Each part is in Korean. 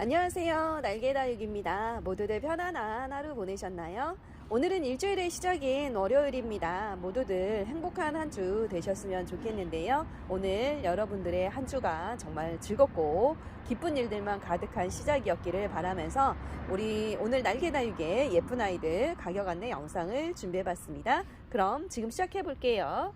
안녕하세요. 날개다육입니다. 모두들 편안한 하루 보내셨나요? 오늘은 일주일의 시작인 월요일입니다. 모두들 행복한 한 주 되셨으면 좋겠는데요. 오늘 여러분들의 한 주가 정말 즐겁고 기쁜 일들만 가득한 시작이었기를 바라면서 우리 오늘 날개다육의 예쁜 아이들 가격 안내 영상을 준비해봤습니다. 그럼 지금 시작해 볼게요.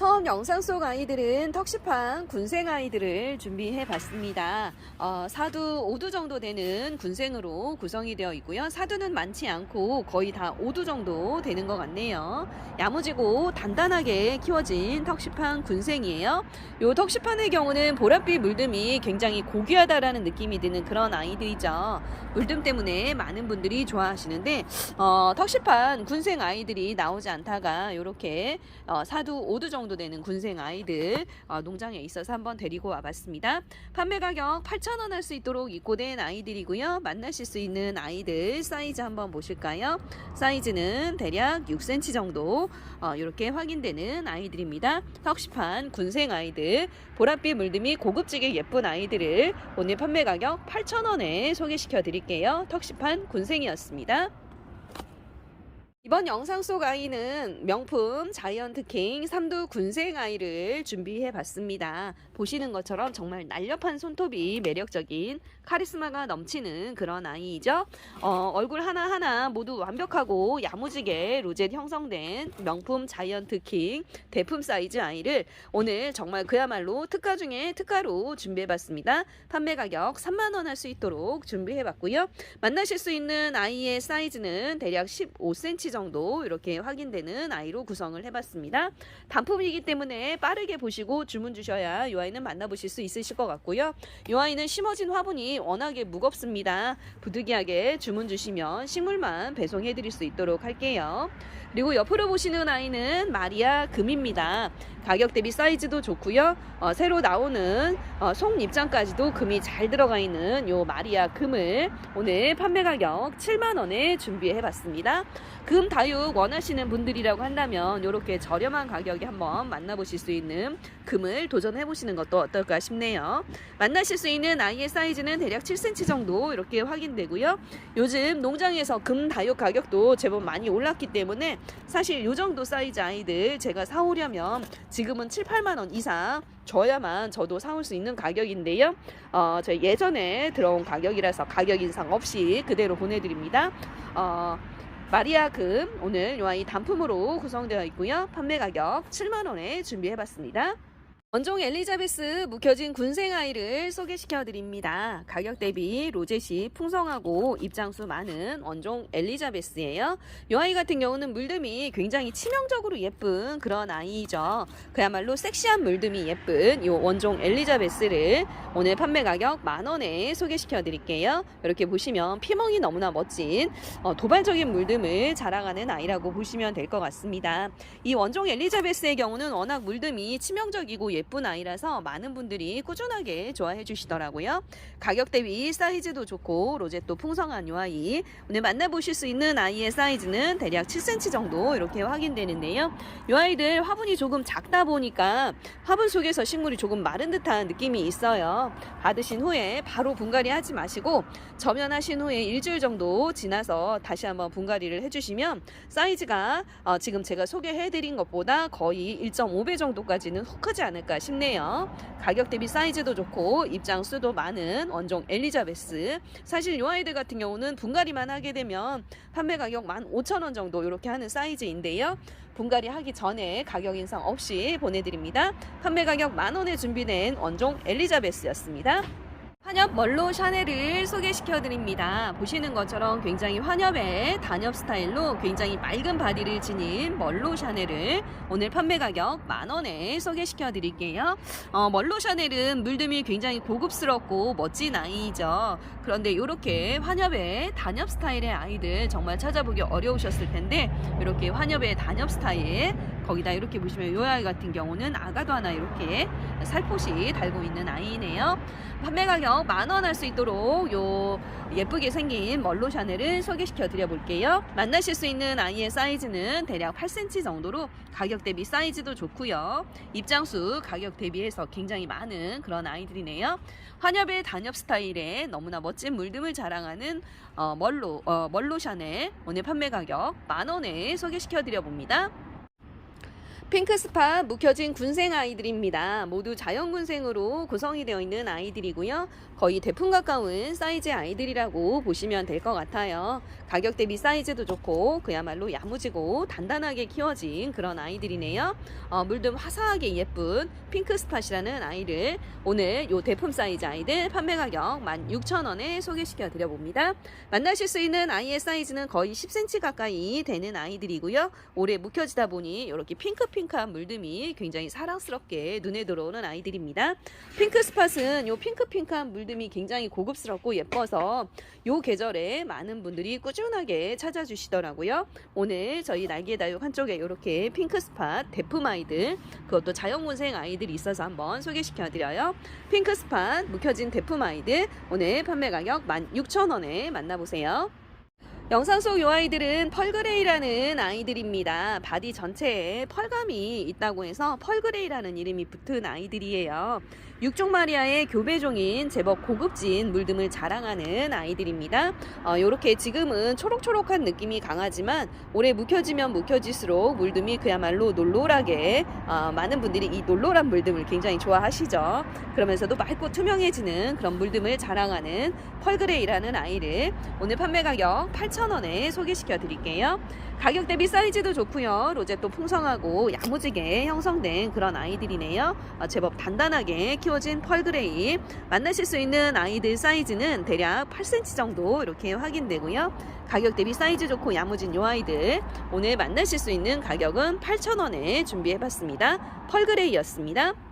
처음 영상 속 아이들은 턱시판 군생 아이들을 준비해 봤습니다. 어, 사두 5두 정도 되는 군생으로 구성이 되어 있고요. 사두는 많지 않고 거의 다 5두 정도 되는 것 같네요. 야무지고 단단하게 키워진 턱시판 군생이에요. 요 턱시판의 경우는 보랏빛 물듬이 굉장히 고귀하다라는 느낌이 드는 그런 아이들이죠. 물듬 때문에 많은 분들이 좋아하시는데 어, 턱시판 군생 아이들이 나오지 않다가 이렇게 어, 사두 5두 정도 되는 군생 아이들 어, 농장에 있어서 한번 데리고 와봤습니다. 판매 가격 8,000원 할 수 있도록 입고된 아이들이고요. 만나실 수 있는 아이들 사이즈 한번 보실까요? 사이즈는 대략 6cm 정도 어, 이렇게 확인되는 아이들입니다. 턱시판 군생 아이들 보랏빛 물듬이 고급지게 예쁜 아이들을 오늘 판매 가격 8,000원에 소개시켜 드릴게요. 턱시판 군생이었습니다. 이번 영상 속 아이는 명품 자이언트 킹 삼두 군생 아이를 준비해 봤습니다. 보시는 것처럼 정말 날렵한 손톱이 매력적인 카리스마가 넘치는 그런 아이이죠. 어, 얼굴 하나하나 모두 완벽하고 야무지게 로젯 형성된 명품 자이언트 킹 대품 사이즈 아이를 오늘 정말 그야말로 특가 중에 특가로 준비해 봤습니다. 판매 가격 3만원 할 수 있도록 준비해 봤고요. 만나실 수 있는 아이의 사이즈는 대략 15cm 정도 이렇게 확인되는 아이로 구성을 해봤습니다. 단품이기 때문에 빠르게 보시고 주문 주셔야 이 아이는 만나보실 수 있으실 것 같고요. 이 아이는 심어진 화분이 워낙에 무겁습니다. 부득이하게 주문 주시면 식물만 배송해 드릴 수 있도록 할게요. 그리고 옆으로 보시는 아이는 마리아 금입니다. 가격 대비 사이즈도 좋고요. 어, 새로 나오는 어, 속 입장까지도 금이 잘 들어가 있는 요 마리아 금을 오늘 판매 가격 7만 원에 준비해 봤습니다. 금 다육 원하시는 분들이라고 한다면 이렇게 저렴한 가격에 한번 만나보실 수 있는 금을 도전해 보시는 것도 어떨까 싶네요. 만나실 수 있는 아이의 사이즈는 대략 7cm 정도 이렇게 확인되고요. 요즘 농장에서 금 다육 가격도 제법 많이 올랐기 때문에 사실 요 정도 사이즈 아이들 제가 사오려면 지금은 7, 8만 원 이상 줘야만 저도 사올 수 있는 가격인데요. 어, 저희 예전에 들어온 가격이라서 가격 인상 없이 그대로 보내드립니다. 어, 마리아 금 오늘 요 아이 단품으로 구성되어 있고요. 판매 가격 7만 원에 준비해 봤습니다. 원종 엘리자베스 묵혀진 군생 아이를 소개시켜 드립니다. 가격 대비 로젯이 풍성하고 입장수 많은 원종 엘리자베스예요. 이 아이 같은 경우는 물듬이 굉장히 치명적으로 예쁜 그런 아이죠. 그야말로 섹시한 물듬이 예쁜 이 원종 엘리자베스를 오늘 판매 가격 만 원에 소개시켜 드릴게요. 이렇게 보시면 피멍이 너무나 멋진 어, 도발적인 물듬을 자랑하는 아이라고 보시면 될 것 같습니다. 이 원종 엘리자베스의 경우는 워낙 물듬이 치명적이고 예쁜 아이라서 많은 분들이 꾸준하게 좋아해 주시더라고요. 가격 대비 사이즈도 좋고 로zet도 풍성한 이 아이 오늘 만나보실 수 있는 아이의 사이즈는 대략 7cm 정도 이렇게 확인되는데요. 이 아이들 화분이 조금 작다 보니까 화분 속에서 식물이 조금 마른 듯한 느낌이 있어요. 받으신 후에 바로 분갈이 하지 마시고 저면하신 후에 일주일 정도 지나서 다시 한번 분갈이를 해주시면 사이즈가 어, 지금 제가 소개해드린 것보다 거의 1.5배 정도까지는 훅 크지 않을까 싶네요. 가격 대비 사이즈도 좋고 입장 수도 많은 원종 엘리자베스. 사실 이 아이들 같은 경우는 분갈이만 하게 되면 판매 가격 15,000원 정도 이렇게 하는 사이즈인데요. 분갈이 하기 전에 가격 인상 없이 보내드립니다. 판매 가격 만원에 준비된 원종 엘리자베스였습니다. 환엽 멀로 샤넬을 소개시켜 드립니다. 보시는 것처럼 굉장히 환엽의 단엽 스타일로 굉장히 맑은 바디를 지닌 멀로 샤넬을 오늘 판매 가격 만 원에 소개시켜 드릴게요. 어, 멀로 샤넬은 물듬이 굉장히 고급스럽고 멋진 아이죠. 그런데 이렇게 환엽의 단엽 스타일의 아이들 정말 찾아보기 어려우셨을 텐데 이렇게 환엽의 단엽 스타일 거기다 이렇게 보시면 이 아이 같은 경우는 아가도 하나 이렇게 살포시 달고 있는 아이네요. 판매 가격 만원 할 수 있도록 요 예쁘게 생긴 멀로 샤넬을 소개시켜 드려 볼게요. 만나실 수 있는 아이의 사이즈는 대략 8cm 정도로 가격 대비 사이즈도 좋고요. 입장수 가격 대비해서 굉장히 많은 그런 아이들이네요. 환엽의 단엽 스타일의 너무나 멋진 물듬을 자랑하는 어, 멀로 어, 멀로 샤넬 오늘 판매 가격 만 원에 소개시켜 드려 봅니다. 핑크 스팟 묵혀진 군생 아이들입니다. 모두 자연 군생으로 구성이 되어 있는 아이들이고요. 거의 대풍 가까운 사이즈 아이들이라고 보시면 될 것 같아요. 가격 대비 사이즈도 좋고 그야말로 야무지고 단단하게 키워진 그런 아이들이네요. 어, 물든 화사하게 예쁜 핑크 스팟이라는 아이를 오늘 요 대품 사이즈 아이들 판매 가격 16,000원에 소개시켜 드려 봅니다. 만나실 수 있는 아이의 사이즈는 거의 10cm 가까이 되는 아이들이고요. 오래 묵혀지다 보니 이렇게 핑크핑 크한 물듬이 굉장히 사랑스럽게 눈에 들어오는 아이들입니다. 핑크 스팟은 요 핑크핑크한 물듬이 굉장히 고급스럽고 예뻐서 요 계절에 많은 분들이 꾸준하게 찾아주시더라고요. 오늘 저희 날개 다육 한쪽에 이렇게 핑크 스팟 대품 아이들 그것도 자연군생 아이들이 있어서 한번 소개시켜 드려요. 핑크 스팟 묵혀진 대품 아이들 오늘 판매 가격 16,000원에 만나보세요. 영상 속이 아이들은 펄그레이라는 아이들입니다. 바디 전체에 펄감이 있다고 해서 펄그레이라는 이름이 붙은 아이들이에요. 육종 마리아의 교배종인 제법 고급진 물듬을 자랑하는 아이들입니다. 어, 이렇게 지금은 초록초록한 느낌이 강하지만 오래 묵혀지면 묵혀질수록 물듬이 그야말로 놀놀하게 어, 많은 분들이 이 놀놀한 물듬을 굉장히 좋아하시죠. 그러면서도 맑고 투명해지는 그런 물듬을 자랑하는 펄그레이라는 아이를 오늘 판매 가격 8,000원에 소개시켜 드릴게요. 가격 대비 사이즈도 좋고요. 로제도 풍성하고 야무지게 형성된 그런 아이들이네요. 어, 제법 단단하게 키워 진 펄그레이. 만나실 수 있는 아이들 사이즈는 대략 8cm 정도 이렇게 확인되고요. 가격 대비 사이즈 좋고 야무진 요 아이들 오늘 만나실 수 있는 가격은 8,000원에 준비해봤습니다. 펄그레이였습니다.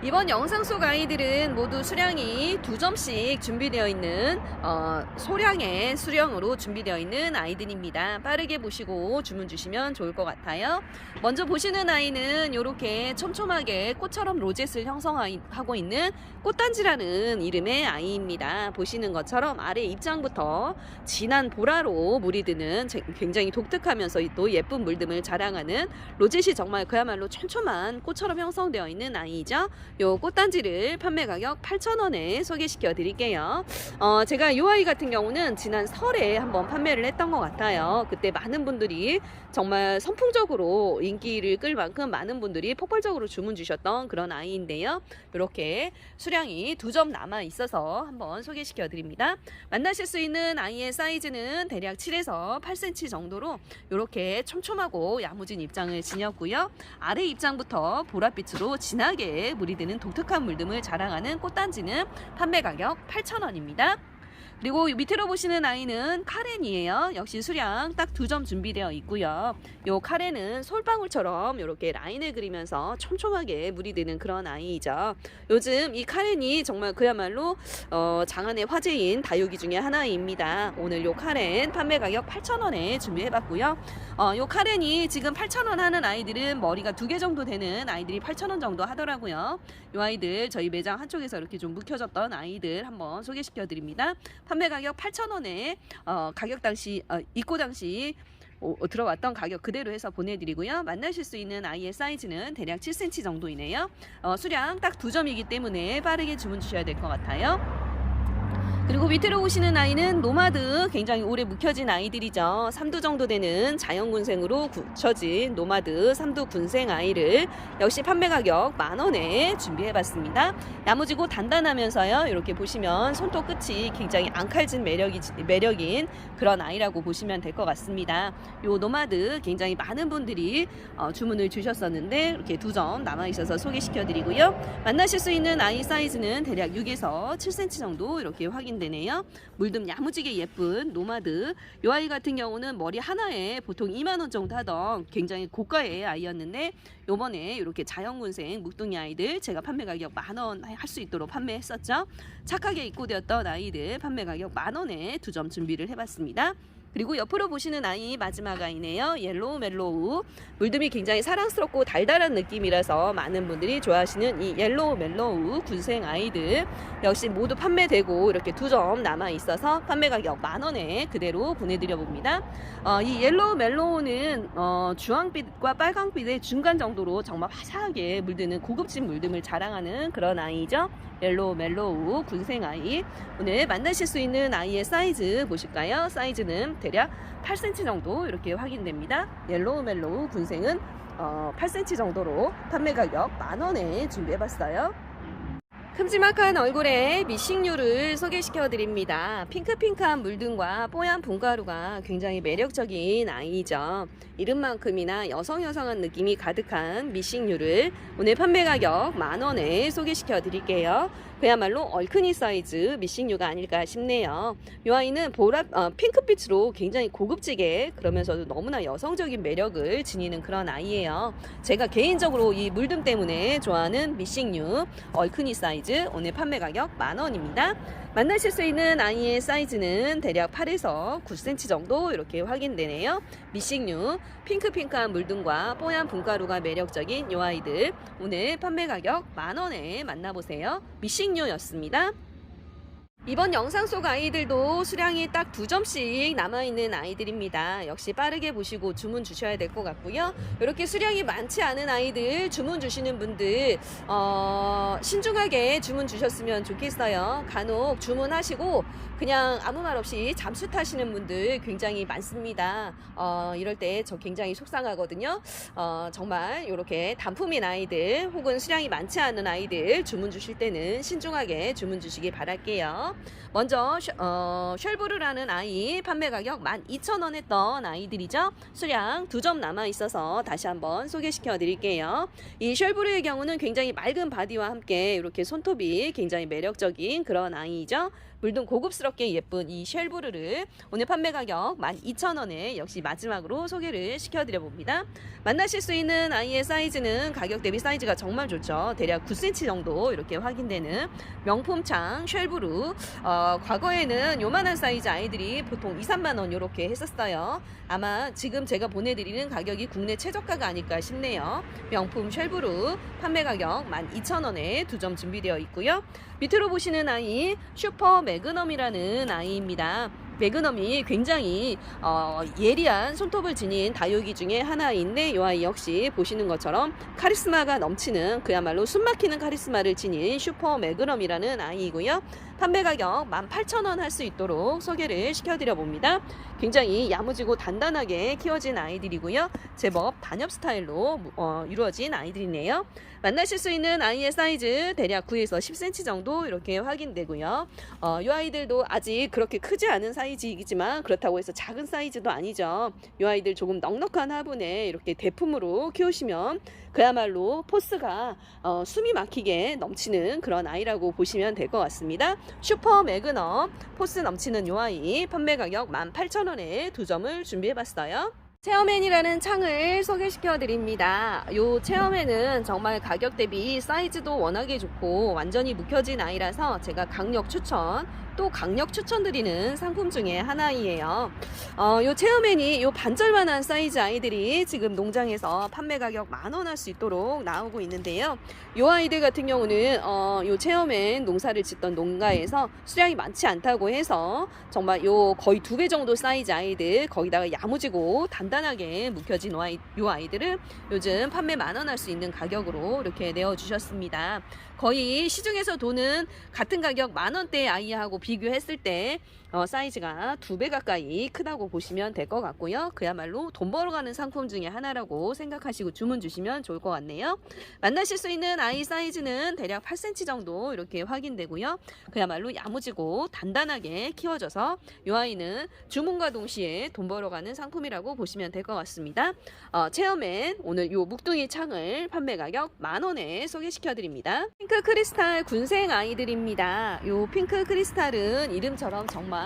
이번 영상 속 아이들은 모두 수량이 두 점씩 준비되어 있는 어, 소량의 수령으로 준비되어 있는 아이들입니다. 빠르게 보시고 주문 주시면 좋을 것 같아요. 먼저 보시는 아이는 이렇게 촘촘하게 꽃처럼 로젯을 형성하고 있는 꽃단지라는 이름의 아이입니다. 보시는 것처럼 아래 입장부터 진한 보라로 물이 드는 제- 굉장히 독특하면서 또 예쁜 물듬을 자랑하는 로젯이 정말 그야말로 촘촘한 꽃처럼 형성되어 있는 아이죠. 요 꽃단지를 판매 가격 8,000원에 소개시켜 드릴게요. 어, 제가 이 아이 같은 경우는 지난 설에 한번 판매를 했던 것 같아요. 그때 많은 분들이 정말 선풍적으로 인기를 끌 만큼 많은 분들이 폭발적으로 주문 주셨던 그런 아이인데요. 이렇게 수량이 두 점 남아 있어서 한번 소개시켜 드립니다. 만나실 수 있는 아이의 사이즈는 대략 7에서 8cm 정도로 이렇게 촘촘하고 야무진 입장을 지녔고요. 아래 입장부터 보랏빛으로 진하게 물이 드는 독특한 물듬을 자랑하는 꽃단지는 판매 가격 8,000원입니다. 그리고 밑으로 보시는 아이는 카렌이에요. 역시 수량 딱 두 점 준비되어 있고요. 요 카렌은 솔방울처럼 이렇게 라인을 그리면서 촘촘하게 물이 드는 그런 아이이죠. 요즘 이 카렌이 정말 그야말로 어, 장안의 화제인 다육이 중에 하나입니다. 오늘 요 카렌 판매 가격 8,000원에 준비해봤고요. 어, 요 카렌이 지금 8,000원 하는 아이들은 머리가 두 개 정도 되는 아이들이 8,000원 정도 하더라고요. 요 아이들 저희 매장 한쪽에서 이렇게 좀 묵혀졌던 아이들 한번 소개시켜 드립니다. 판매 가격 8,000원에 어, 가격 당시 어, 입고 당시 어, 어, 들어왔던 가격 그대로 해서 보내드리고요. 만나실 수 있는 아이의 사이즈는 대략 7cm 정도이네요. 어, 수량 딱 두 점이기 때문에 빠르게 주문 주셔야 될 것 같아요. 그리고 밑으로 오시는 아이는 노마드 굉장히 오래 묵혀진 아이들이죠. 3두 정도 되는 자연군생으로 굳혀진 노마드 3두 군생 아이를 역시 판매 가격 만 원에 준비해봤습니다. 야무지고 단단하면서요. 이렇게 보시면 손톱 끝이 굉장히 앙칼진 매력이 매력인 그런 아이라고 보시면 될 것 같습니다. 요 노마드 굉장히 많은 분들이 어, 주문을 주셨었는데 이렇게 두 점 남아 있어서 소개시켜드리고요. 만나실 수 있는 아이 사이즈는 대략 6에서 7cm 정도 이렇게 확인 되네요. 물듬 야무지게 예쁜 노마드. 이 아이 같은 경우는 머리 하나에 보통 2만 원 정도 하던 굉장히 고가의 아이였는데 요번에 이렇게 자연군생 묵둥이 아이들 제가 판매 가격 만원 할 수 있도록 판매했었죠. 착하게 입고되었던 아이들 판매 가격 만 원에 두 점 준비를 해봤습니다. 그리고 옆으로 보시는 아이 마지막 아이네요. 옐로우 멜로우. 물듬이 굉장히 사랑스럽고 달달한 느낌이라서 많은 분들이 좋아하시는 이 옐로우 멜로우 군생 아이들 역시 모두 판매되고 이렇게 두 점 남아 있어서 판매 가격 만 원에 그대로 보내드려 봅니다. 어, 이 옐로우 멜로우는 어, 주황빛과 빨강빛의 중간 정도로 정말 화사하게 물드는 고급진 물듬을 자랑하는 그런 아이죠. 옐로우 멜로우 군생 아이. 오늘 만나실 수 있는 아이의 사이즈 보실까요? 사이즈는 대략 8cm 정도 이렇게 확인됩니다. 옐로우 멜로우 군생은 어, 8cm 정도로 판매 가격 만 원에 준비해봤어요. 큼지막한 얼굴에 미식류를 소개시켜 드립니다. 핑크핑크한 물등과 뽀얀 분가루가 굉장히 매력적인 아이죠. 이름만큼이나 여성 여성한 느낌이 가득한 미식류를 오늘 판매 가격 만 원에 소개시켜 드릴게요. 그야말로 얼큰이 사이즈 미식류가 아닐까 싶네요. 이 아이는 보라 어, 핑크빛으로 굉장히 고급지게 그러면서도 너무나 여성적인 매력을 지니는 그런 아이예요. 제가 개인적으로 이 물듬 때문에 좋아하는 미식류 얼큰이 사이즈 오늘 판매 가격 만 원입니다. 만나실 수 있는 아이의 사이즈는 대략 8에서 9cm 정도 이렇게 확인되네요. 미식류 핑크핑크한 물등과 뽀얀 분가루가 매력적인 이 아이들 오늘 판매 가격 만 원에 만나보세요. 미 식류였습니다. 이번 영상 속 아이들도 수량이 딱 두 점씩 남아있는 아이들입니다. 역시 빠르게 보시고 주문 주셔야 될 것 같고요. 이렇게 수량이 많지 않은 아이들 주문 주시는 분들 어, 신중하게 주문 주셨으면 좋겠어요. 간혹 주문하시고 그냥 아무 말 없이 잠수 타시는 분들 굉장히 많습니다. 어, 이럴 때 저 굉장히 속상하거든요. 어, 정말 이렇게 단품인 아이들 혹은 수량이 많지 않은 아이들 주문 주실 때는 신중하게 주문 주시기 바랄게요. 먼저 셔- 어, 셜브르라는 아이 판매 가격 12,000원 했던 아이들이죠. 수량 두 점 남아 있어서 다시 한번 소개시켜 드릴게요. 이 셜브르의 경우는 굉장히 맑은 바디와 함께 이렇게 손톱이 굉장히 매력적인 그런 아이죠. 물든 고급스 럽게 예쁜 이 쉘브르를 오늘 판매 가격 12,000원에 역시 마지막으로 소개를 시켜드려 봅니다. 만나실 수 있는 아이의 사이즈는 가격 대비 사이즈가 정말 좋죠. 대략 9cm 정도 이렇게 확인되는 명품창 쉘브루. 어, 과거에는 요만한 사이즈 아이들이 보통 2, 3만 원 이렇게 했었어요. 아마 지금 제가 보내드리는 가격이 국내 최저가가 아닐까 싶네요. 명품 쉘브루 판매 가격 12,000원에 두 점 준비되어 있고요. 밑으로 보시는 아이 슈퍼 매그넘이라 는 아이입니다. 매그넘이 굉장히 어, 예리한 손톱을 지닌 다육이 중에 하나인데 이 아이 역시 보시는 것처럼 카리스마가 넘치는 그야말로 숨막히는 카리스마를 지닌 슈퍼 매그넘이라는 아이이고요. 판매 가격 18,000원 할 수 있도록 소개를 시켜드려 봅니다. 굉장히 야무지고 단단하게 키워진 아이들이고요. 제법 단엽 스타일로 어, 이루어진 아이들이네요. 만나실 수 있는 아이의 사이즈 대략 9에서 10cm 정도 이렇게 확인되고요. 어, 이 아이들도 아직 그렇게 크지 않은 사이즈이지만 그렇다고 해서 작은 사이즈도 아니죠. 이 아이들 조금 넉넉한 화분에 이렇게 대품으로 키우시면 그야말로 포스가 어, 숨이 막히게 넘치는 그런 아이라고 보시면 될 것 같습니다. 슈퍼 매그넘 포스 넘치는 이 아이 판매 가격 18,000원에 두 점을 준비해봤어요. 체어맨이라는 창을 소개시켜 드립니다. 이 체어맨은 정말 가격 대비 사이즈도 워낙에 좋고 완전히 묵혀진 아이라서 제가 강력 추천 또 강력 추천드리는 상품 중에 하나이에요. 어, 요 체어맨이 요 반절만한 사이즈 아이들이 지금 농장에서 판매 가격 만 원 할 수 있도록 나오고 있는데요. 요 아이들 같은 경우는 어, 요 체어맨 농사를 짓던 농가에서 수량이 많지 않다고 해서 정말 요 거의 두 배 정도 사이즈 아이들 거기다가 야무지고 단단하게 묵혀진 요, 아이, 요 아이들을 요즘 판매 만 원 할 수 있는 가격으로 이렇게 내어 주셨습니다. 거의 시중에서 도는 같은 가격 만 원대 아이하고 비교했을 때 어, 사이즈가 두 배 가까이 크다고 보시면 될 것 같고요. 그야말로 돈 벌어가는 상품 중에 하나라고 생각하시고 주문 주시면 좋을 것 같네요. 만나실 수 있는 아이 사이즈는 대략 8cm 정도 이렇게 확인되고요. 그야말로 야무지고 단단하게 키워져서 이 아이는 주문과 동시에 돈 벌어가는 상품이라고 보시면 될 것 같습니다. 어, 체어맨 오늘 요 묵둥이 창을 판매 가격 만 원에 소개시켜 드립니다. 핑크 크리스탈 군생 아이들입니다. 요 핑크 크리스탈은 이름처럼 정말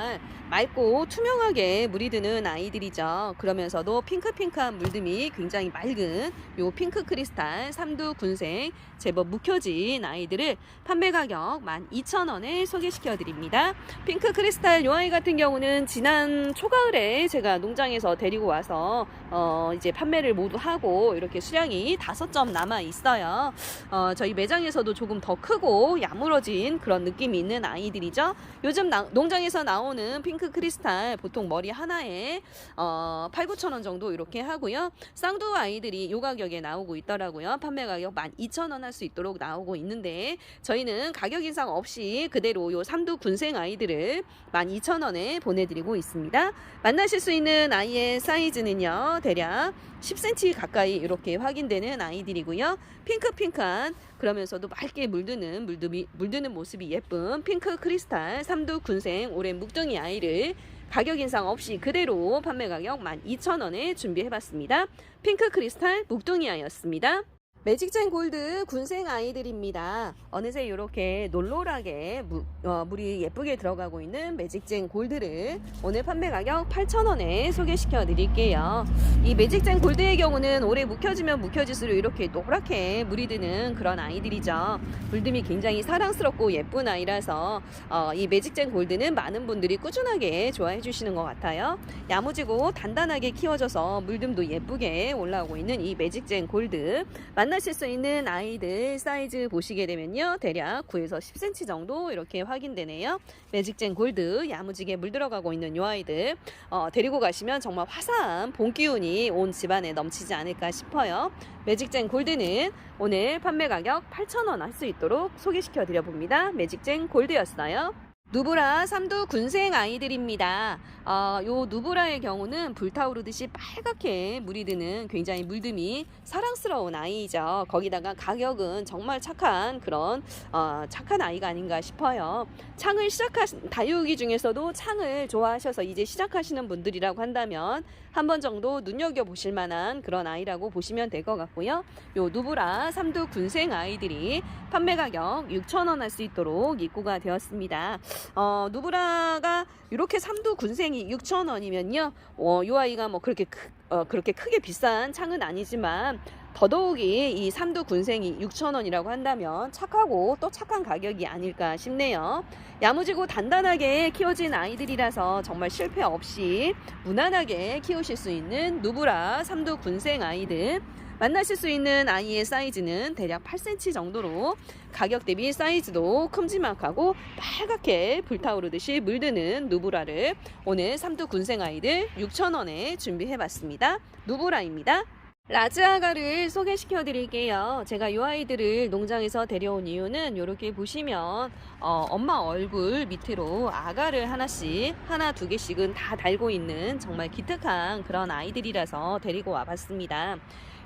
맑고 투명하게 물이 드는 아이들이죠. 그러면서도 핑크핑크한 물듬이 굉장히 맑은 요 핑크 크리스탈 삼두 군생 제법 묵혀진 아이들을 판매 가격 12,000원에 소개시켜 드립니다. 핑크 크리스탈 요 아이 같은 경우는 지난 초가을에 제가 농장에서 데리고 와서 어 이제 판매를 모두 하고 이렇게 수량이 다섯 점 남아 있어요. 어 저희 매장에서도 조금 더 크고 야무러진 그런 느낌이 있는 아이들이죠. 요즘 나- 농장에서 나 오는 핑크 크리스탈 보통 머리 하나에 어 8, 9천 원 정도 이렇게 하고요. 쌍두 아이들이 요 가격에 나오고 있더라고요. 판매 가격 12,000원 할 수 있도록 나오고 있는데 저희는 가격 인상 없이 그대로 요 삼두 군생 아이들을 12,000원에 보내드리고 있습니다. 만나실 수 있는 아이의 사이즈는요, 대략 10cm 가까이 이렇게 확인되는 아이들이고요. 핑크핑크한 그러면서도 맑게 물드는 물드미, 물드는 모습이 예쁜 핑크 크리스탈 삼두 군생 오랜 묵둥이 아이를 가격 인상 없이 그대로 판매 가격 12,000원에 준비해봤습니다. 핑크 크리스탈 묵둥이아였습니다. 매직젠 골드 군생 아이들입니다. 어느새 이렇게 놀놀하게 무- 어, 물이 예쁘게 들어가고 있는 매직젠 골드를 오늘 판매 가격 8,000원에 소개시켜 드릴게요. 이 매직젠 골드의 경우는 오래 묵혀지면 묵혀질수록 이렇게 노랗게 물이 드는 그런 아이들이죠. 물듬이 굉장히 사랑스럽고 예쁜 아이라서 어, 이 매직젠 골드는 많은 분들이 꾸준하게 좋아해 주시는 것 같아요. 야무지고 단단하게 키워져서 물듬도 예쁘게 올라오고 있는 이 매직젠 골드 만 나실 수 있는 아이들 사이즈 보시게 되면요. 대략 9에서 10cm 정도 이렇게 확인되네요. 매직젠 골드 야무지게 물들어가고 있는 요 아이들. 어, 데리고 가시면 정말 화사한 봄 기운이 온 집안에 넘치지 않을까 싶어요. 매직젠 골드는 오늘 판매 가격 8,000원 할 수 있도록 소개시켜 드려 봅니다. 매직젠 골드였어요 누브라 삼두 군생 아이들입니다. 어, 요 누브라의 경우는 불타오르듯이 빨갛게 물이 드는 굉장히 물듬이 사랑스러운 아이죠. 거기다가 가격은 정말 착한 그런 어, 착한 아이가 아닌가 싶어요. 창을 시작하신 다육이 중에서도 창을 좋아하셔서 이제 시작하시는 분들이라고 한다면 한 번 정도 눈여겨 보실 만한 그런 아이라고 보시면 될 것 같고요. 요 누브라 삼두 군생 아이들이 판매 가격 6,000원 할 수 있도록 입고가 되었습니다. 어, 누브라가 이렇게 삼두 군생이 6,000원이면요. 어, 요 아이가 뭐 그렇게 크, 어, 그렇게 크게 비싼 창은 아니지만 더더욱이 이 삼두 군생이 6,000원이라고 한다면 착하고 또 착한 가격이 아닐까 싶네요. 야무지고 단단하게 키워진 아이들이라서 정말 실패 없이 무난하게 키우실 수 있는 누브라 삼두 군생 아이들 만나실 수 있는 아이의 사이즈는 대략 8cm 정도로 가격 대비 사이즈도 큼지막하고 빨갛게 불타오르듯이 물드는 누브라를 오늘 삼두 군생 아이들 6,000원에 준비해봤습니다. 누브라입니다. 라즈아가를 소개시켜 드릴게요. 제가 이 아이들을 농장에서 데려온 이유는 이렇게 보시면 어, 엄마 얼굴 밑으로 아가를 하나씩 하나 두 개씩은 다 달고 있는 정말 기특한 그런 아이들이라서 데리고 와봤습니다.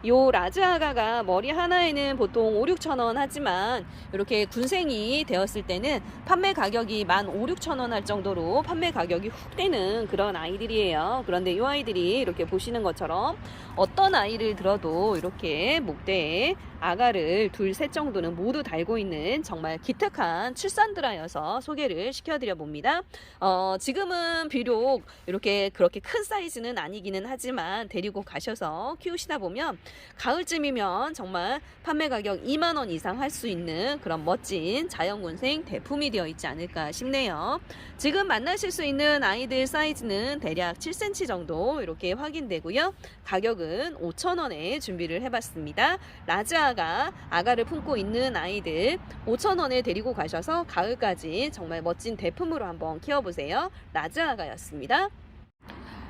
요 라즈 아가가 머리 하나에는 보통 5, 6천 원 하지만 이렇게 군생이 되었을 때는 판매 가격이 만 5, 6천 원 할 정도로 판매 가격이 훅 되는 그런 아이들이에요. 그런데 이 아이들이 이렇게 보시는 것처럼 어떤 아이를 들어도 이렇게 목대에 아가를 둘, 셋 정도는 모두 달고 있는 정말 기특한 출산드라여서 소개를 시켜드려 봅니다. 어, 지금은 비록 이렇게 그렇게 큰 사이즈는 아니기는 하지만 데리고 가셔서 키우시다 보면 가을쯤이면 정말 판매 가격 2만 원 이상 할 수 있는 그런 멋진 자연군생 대품이 되어 있지 않을까 싶네요. 지금 만나실 수 있는 아이들 사이즈는 대략 7cm 정도 이렇게 확인되고요. 가격은 5,000원에 준비를 해봤습니다. 라 즈아가 아가를 품고 있는 아이들 5,000원에 데리고 가셔서 가을까지 정말 멋진 대품으로 한번 키워보세요. 라즈아가였습니다.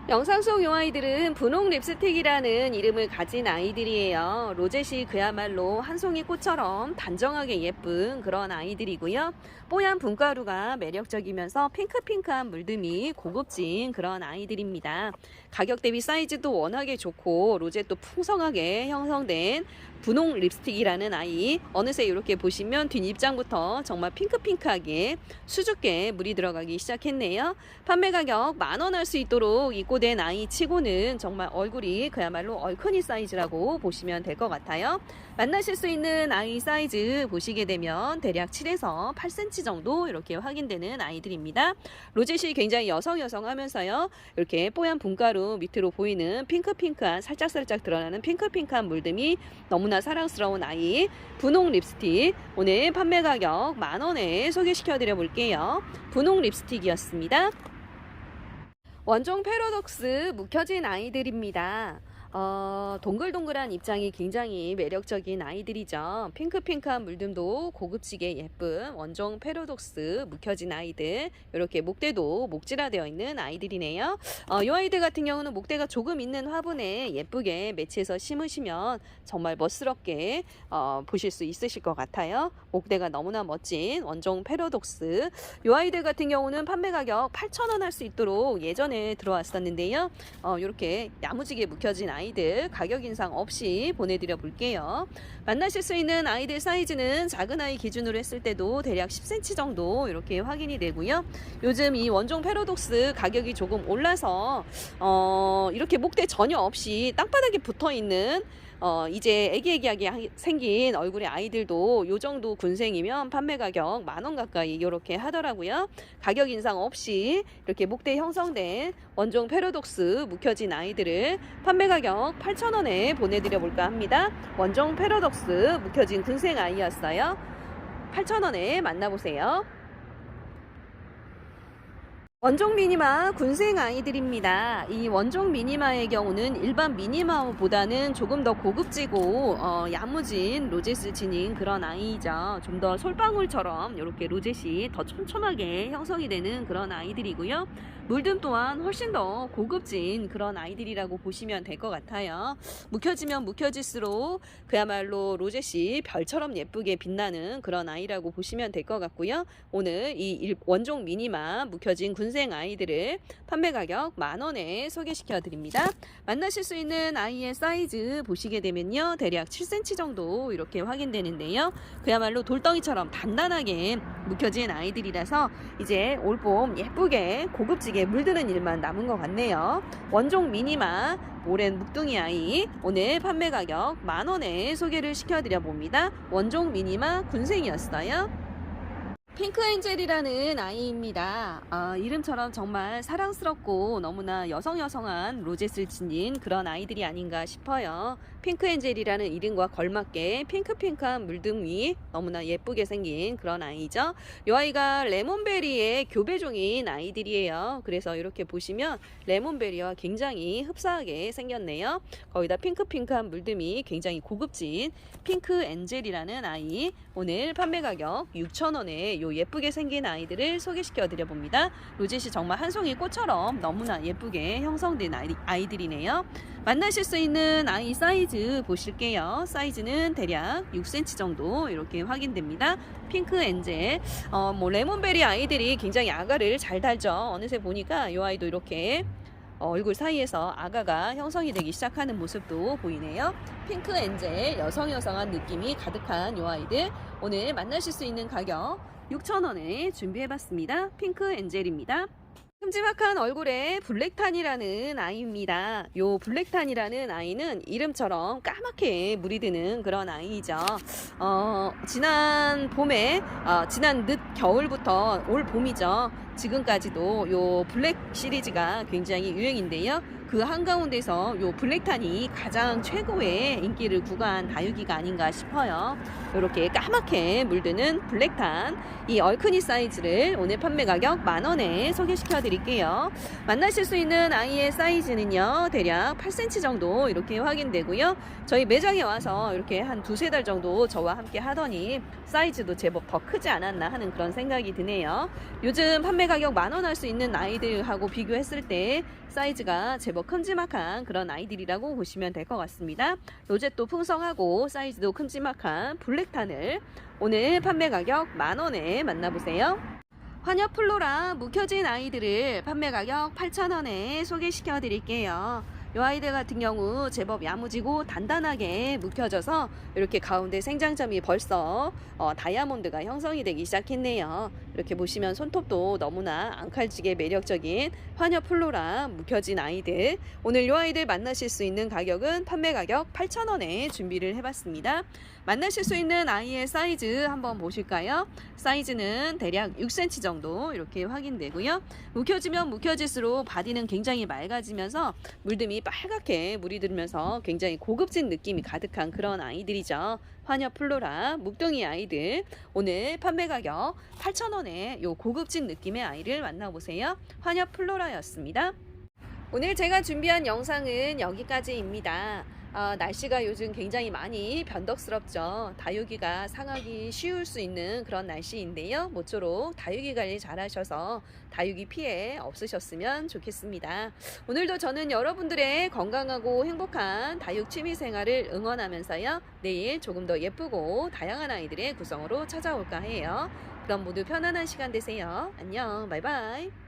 영상 속 요 아이들은 분홍 립스틱이라는 이름을 가진 아이들이에요. 로zet이 그야말로 한 송이 꽃처럼 단정하게 예쁜 그런 아이들이고요. 뽀얀 분가루가 매력적이면서 핑크핑크한 물듬이 고급진 그런 아이들입니다. 가격 대비 사이즈도 워낙에 좋고 로zet도 풍성하게 형성된 분홍 립스틱이라는 아이 어느새 이렇게 보시면 뒷입장부터 정말 핑크핑크하게 수줍게 물이 들어가기 시작했네요. 판매 가격 만원 할 수 있도록 입고 발포된 아이 치고는 정말 얼굴이 그야말로 얼큰이 사이즈라고 보시면 될 것 같아요. 만나실 수 있는 아이 사이즈 보시게 되면 대략 7에서 8cm 정도 이렇게 확인되는 아이들입니다. 로젯이 굉장히 여성 여성 하면서요. 이렇게 뽀얀 분가루 밑으로 보이는 핑크핑크한 살짝살짝 드러나는 핑크핑크한 물듬이 너무나 사랑스러운 아이 분홍 립스틱 오늘 판매 가격 만 원에 소개시켜 드려 볼게요. 분홍 립스틱이었습니다. 원종 패러독스 묵혀진 아이들입니다. 어, 동글동글한 입장이 굉장히 매력적인 아이들이죠. 핑크핑크한 물듬도 고급지게 예쁜 원종 패러독스 묵혀진 아이들. 이렇게 목대도 목질화되어 있는 아이들이네요. 어, 이 아이들 같은 경우는 목대가 조금 있는 화분에 예쁘게 매치해서 심으시면 정말 멋스럽게 어, 보실 수 있으실 것 같아요. 목대가 너무나 멋진 원종 패러독스. 이 아이들 같은 경우는 판매 가격 8,000원 할 수 있도록 예전에 들어왔었는데요. 어, 이렇게 야무지게 묵혀진 아이 들 가격 인상 없이 보내드려 볼게요. 만나실 수 있는 아이들 사이즈는 작은 아이 기준으로 했을 때도 대략 10cm 정도 이렇게 확인이 되고요. 요즘 이 원종 패러독스 가격이 조금 올라서 어, 이렇게 목대 전혀 없이 땅바닥에 붙어 있는 어, 이제 애기애기하게 하- 생긴 얼굴의 아이들도 요 정도 군생이면 판매 가격 만 원 가까이 이렇게 하더라고요. 가격 인상 없이 이렇게 목대 형성된 원종 패러독스 묵혀진 아이들을 판매 가격 8,000원에 보내드려 볼까 합니다. 원종 패러독스 묵혀진 군생 아이였어요. 8,000원에 만나보세요. 원종 미니마 군생 아이들입니다. 이 원종 미니마의 경우는 일반 미니마보다는 조금 더 고급지고 어, 야무진 로제스 지닌 그런 아이죠. 좀 더 솔방울처럼 이렇게 로제시 더 촘촘하게 형성이 되는 그런 아이들이고요. 물듬 또한 훨씬 더 고급진 그런 아이들이라고 보시면 될 것 같아요. 묵혀지면 묵혀질수록 그야말로 로제시 별처럼 예쁘게 빛나는 그런 아이라고 보시면 될 것 같고요. 오늘 이 일- 원종 미니마 묵혀진 군생 아이들을 판매 가격 만 원에 소개시켜 드립니다. 만나실 수 있는 아이의 사이즈 보시게 되면요. 대략 7cm 정도 이렇게 확인되는데요. 그야말로 돌덩이처럼 단단하게 묵혀진 아이들이라서 이제 올봄 예쁘게 고급지게 물드는 일만 남은 것 같네요. 원종 미니마 오랜 묵둥이 아이 오늘 판매 가격 만 원에 소개를 시켜드려 봅니다. 원종 미니마 군생이었어요. 핑크 엔젤이라는 아이입니다. 아, 이름처럼 정말 사랑스럽고 너무나 여성여성한 로젯을 지닌 그런 아이들이 아닌가 싶어요. 핑크 엔젤이라는 이름과 걸맞게 핑크핑크한 물등 위 너무나 예쁘게 생긴 그런 아이죠. 이 아이가 레몬베리의 교배종인 아이들이에요. 그래서 이렇게 보시면 레몬베리와 굉장히 흡사하게 생겼네요. 거기다 핑크핑크한 물듬이 굉장히 고급진 핑크 엔젤이라는 아이 오늘 판매 가격 6,000원에 요 예쁘게 생긴 아이들을 소개시켜 드려 봅니다. 로젯이 정말 한 송이 꽃처럼 너무나 예쁘게 형성된 아이, 아이들이네요. 만나실 수 있는 아이 사이즈 보실게요. 사이즈는 대략 6cm 정도 이렇게 확인됩니다. 핑크 엔젤, 어, 뭐 레몬베리 아이들이 굉장히 아가를 잘 달죠. 어느새 보니까 이 아이도 이렇게 어, 얼굴 사이에서 아가가 형성이 되기 시작하는 모습도 보이네요. 핑크 엔젤 여성 여성한 느낌이 가득한 이 아이들 오늘 만나실 수 있는 가격 6,000원에 준비해봤습니다. 핑크 엔젤입니다. 큼지막한 얼굴에 블랙탄이라는 아이입니다. 요 블랙탄이라는 아이는 이름처럼 까맣게 물이 드는 그런 아이죠. 어, 지난 봄에, 어, 지난 늦 겨울부터 올 봄이죠. 지금까지도 요 블랙 시리즈가 굉장히 유행인데요. 그 한가운데서 요 블랙탄이 가장 최고의 인기를 구가한 다육이가 아닌가 싶어요. 이렇게 까맣게 물드는 블랙탄 이 얼큰이 사이즈를 오늘 판매 가격 만 원에 소개시켜 드릴게요. 만나실 수 있는 아이의 사이즈는요 대략 8cm 정도 이렇게 확인되고요. 저희 매장에 와서 이렇게 한 두세 달 정도 저와 함께 하더니 사이즈도 제법 더 크지 않았나 하는 그런 생각이 드네요. 요즘 판매 가격 만원 할 수 있는 아이들하고 비교했을 때 사이즈가 제법 큼지막한 그런 아이들이라고 보시면 될 것 같습니다. 로zet도 풍성하고 사이즈도 큼지막한 블랙탄을 오늘 판매 가격 만 원에 만나보세요. 환엽 플로라 묵혀진 아이들을 판매 가격 8,000원에 소개시켜 드릴게요. 이 아이들 같은 경우 제법 야무지고 단단하게 묵혀져서 이렇게 가운데 생장점이 벌써 어, 다이아몬드가 형성이 되기 시작했네요. 이렇게 보시면 손톱도 너무나 앙칼지게 매력적인 화녀 플로라 묵혀진 아이들. 오늘 이 아이들 만나실 수 있는 가격은 판매 가격 8,000원에 준비를 해봤습니다. 만나실 수 있는 아이의 사이즈 한번 보실까요? 사이즈는 대략 6cm 정도 이렇게 확인되고요. 묵혀지면 묵혀질수록 바디는 굉장히 맑아지면서 물듬이 빨갛게 물이 들면서 굉장히 고급진 느낌이 가득한 그런 아이들이죠. 화녀 플로라 묵둥이 아이들 오늘 판매 가격 8,000원에 요 고급진 느낌의 아이를 만나보세요. 화녀 플로라였습니다. 오늘 제가 준비한 영상은 여기까지입니다. 아, 날씨가 요즘 굉장히 많이 변덕스럽죠. 다육이가 상하기 쉬울 수 있는 그런 날씨인데요. 모쪼록 다육이 관리 잘 하셔서 다육이 피해 없으셨으면 좋겠습니다. 오늘도 저는 여러분들의 건강하고 행복한 다육 취미 생활을 응원하면서요. 내일 조금 더 예쁘고 다양한 아이들의 구성으로 찾아올까 해요. 그럼 모두 편안한 시간 되세요. 안녕. 바이바이.